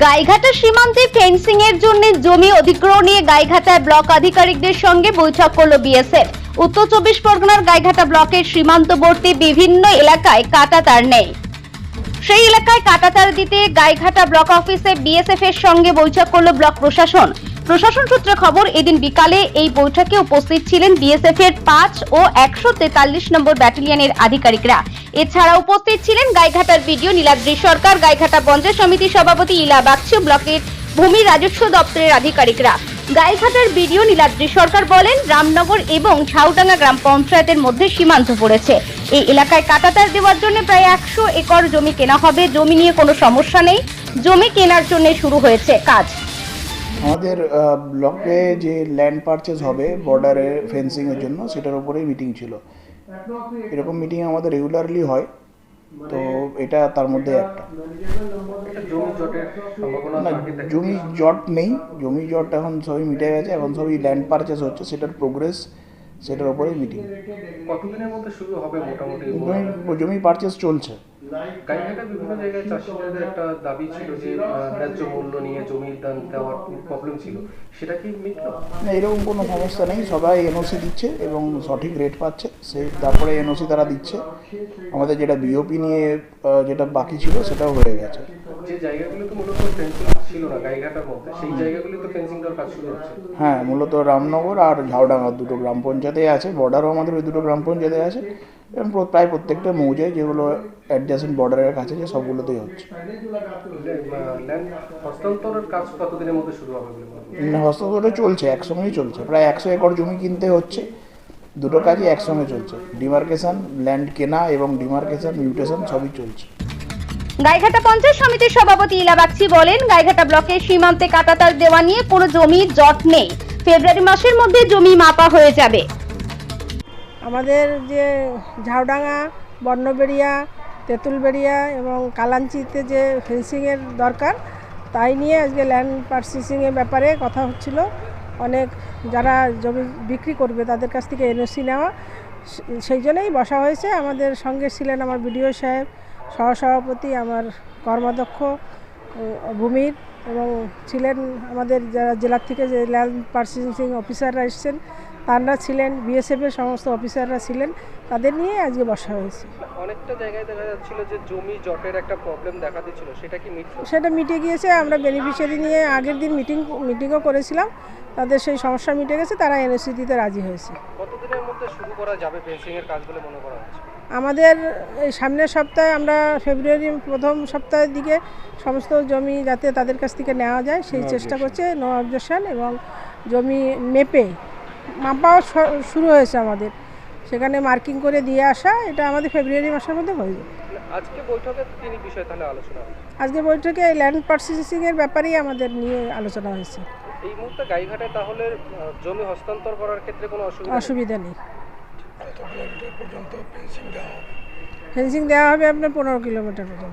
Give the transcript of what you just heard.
গাইঘাটা সীমান্তে ফেন্সিং এর জন্য জমি অধিগ্রহণ নিয়ে গাইঘাটায় ব্লক আধিকারিকদের সঙ্গে বৈঠক করল বিএসএফ। উত্তর চব্বিশ পরগনার গাইঘাটা ব্লকের সীমান্তবর্তী বিভিন্ন এলাকায় কাটা তার নেই। সেই এলাকায় কাটাতার দিতে গাইঘাটা ব্লক অফিসে বিএসএফ এর সঙ্গে বৈঠক করল ব্লক প্রশাসন। প্রশাসন সূত্রে খবর, এদিন বিকালে এই বৈঠকে উপস্থিত ছিলেন বিএসএফ এর পাঁচ ও একশো তেতাল্লিশ নম্বর ব্যাটালিয়নের আধিকারিকরা। এছাড়া উপস্থিত ছিলেন গাইঘাটার বিডিও নীলাদ্রি সরকার, গাইঘাটা পঞ্চায়েত সমিতির সভাপতি ইলা বাগচু ব্লকের ভূমি রাজস্ব দপ্তরের আধিকারিকরা। গাইঘাটার বিডিও নীলাদ্রি সরকার বলেন, রামনগর এবং ঝাউডাঙ্গা গ্রাম পঞ্চায়েতের মধ্যে সীমান্ত পড়েছে। এই এলাকায় কাটাতার দেওয়ার জন্য প্রায় একশো একর জমি কেনা হবে। জমি নিয়ে কোনো সমস্যা নেই। জমি কেনার জন্য শুরু হয়েছে কাজ। আমাদের ব্লকে যে ল্যান্ড পারচেজ হবে বর্ডারে ফেন্সিংয়ের জন্য সেটার উপরেই মিটিং ছিল। এরকম মিটিং আমাদের রেগুলারলি হয় তো এটা তার মধ্যে একটা। না জমি জট নেই জমি জট এখন সবই মিটে গেছে এখন সবই ল্যান্ড পারচেজ হচ্ছে সেটার প্রোগ্রেস সেটার উপরেই মিটিং কতদিনের মধ্যে শুরু হবে মোটামুটি? জমি জমি পারচেজ চলছে। গাইঘাটা বিভিন্ন জায়গায় চাষিদের একটা দাবি ছিল যে ন্যায্য মূল্য নিয়ে জমির দান দেওয়ার প্রবলেম ছিল। সেটা কি মিটলো? না এরকম কোনো সমস্যা নেই। সবাই এনওসি দিচ্ছে এবং সঠিক রেট পাচ্ছে। সে তারপরে এনওসি তারা দিচ্ছে। আমাদের যেটা বিওপি নিয়ে যেটা বাকি ছিল সেটাও হয়ে গেছে। যে জায়গাগুলোতে মূলত ফেন্সিং ছিল না গাইঘাটার মধ্যে সেই জায়গাগুলিতে ফেন্সিং দেওয়ার কাজ শুরু হচ্ছে। হ্যাঁ মূলত রামনগর আর ঝাউডাঙ্গা দুটো গ্রাম পঞ্চায়েতে আছে। বর্ডারও আমাদের ওই দুটো গ্রাম পঞ্চায়েতে আছে। এবং প্রায় প্রত্যেকটা মৌজায় যেগুলো অ্যাডজাসেন্ট বর্ডারের কাছে যে সবগুলোতেই হচ্ছে। ল্যান্ড হস্তান্তরের কাজ কতদিনের মধ্যে শুরু হবে? বলে? উম, হস্তগত চলছে একসঙ্গেই চলছে। প্রায় একশো একর জমি কিনতে হচ্ছে। দুটো কাজই একসঙ্গে চলছে। ডিমার্কেশন ল্যান্ড কেনা এবং ডিমার্কেশন মিউটেশন সবই চলছে। গাইঘাটা পঞ্চায়েত সমিতির সভাপতি ইলা বাগচি বলেন গাইঘাটা ব্লকের সীমান্তে কাটাতার দেওয়া নিয়ে কোনো জমির জট নেই। ফেব্রুয়ারি মাসের মধ্যে জমি মাপা হয়ে যাবে। আমাদের যে ঝাউডাঙ্গা বর্ণবেড়িয়া তেঁতুলবেড়িয়া এবং কালাঞ্চিতে যে ফেন্সিংয়ের দরকার, তাই নিয়ে আজকে ল্যান্ড পারচেসিংয়ের ব্যাপারে কথা হচ্ছিল। অনেক যারা জমি বিক্রি করবে তাদের কাছ থেকে এনওসি নেওয়া, সেই জন্যই বসা হয়েছে। আমাদের সঙ্গে ছিলেন আমার বিডিও সাহেব, সহসভাপতি আমার কর্মাধ্যক্ষ ভূমির এবং ছিলেন আমাদের যারা জেলার থেকে যে ল্যান্ড পারচেসিং অফিসাররা এসেছেন তারা ছিলেন বিএসএফের সমস্ত অফিসাররা ছিলেন তাদের নিয়ে আজকে বসা হয়েছে। অনেকটা জায়গায় দেখা যাচ্ছিল যে জমি জটের একটা প্রবলেম দেখা দিচ্ছিল। সেটা কি মিটলো সেটা মিটে গিয়েছে আমরা বেনিফিশিয়ারি নিয়ে আগের দিন মিটিং মিটিংও করেছিলাম। তাদের সেই সমস্যা মিটে গেছে তারা এনওসি দিতে রাজি হয়েছে। কতদিনের মধ্যে শুরু করা যাবে ফেন্সিং এর কাজ বলে মনে করা হচ্ছে? আমাদের এই সামনের সপ্তাহে আমরা ফেব্রুয়ারি প্রথম সপ্তাহের দিকে সমস্ত জমি যাতে তাদের কাছ থেকে নেওয়া যায় সেই চেষ্টা করছে নো অবজেকশন এবং জমি মেপে মাপাও শ- শুরু হয়েছে আমাদের। সেখানে মার্কিং করে দিয়ে আসা এটা আমাদের ফেব্রুয়ারি মাসের মধ্যে হয়ে যাবে আজকে বৈঠকে তিন বিষয় তাহলে আলোচনা হবে। আজকে বৈঠকে ল্যান্ড পারচেসিংয়ের ব্যাপারেই আমাদের নিয়ে আলোচনা হয়েছে। এই মুহূর্তে গাইঘাটে তাহলে জমি হস্তান্তর করার ক্ষেত্রে কোনো অসুবিধা নেই? অসুবিধা নেই। ফেন্সিং দেওয়া হবে আপনার পনেরো কিলোমিটার পর্যন্ত।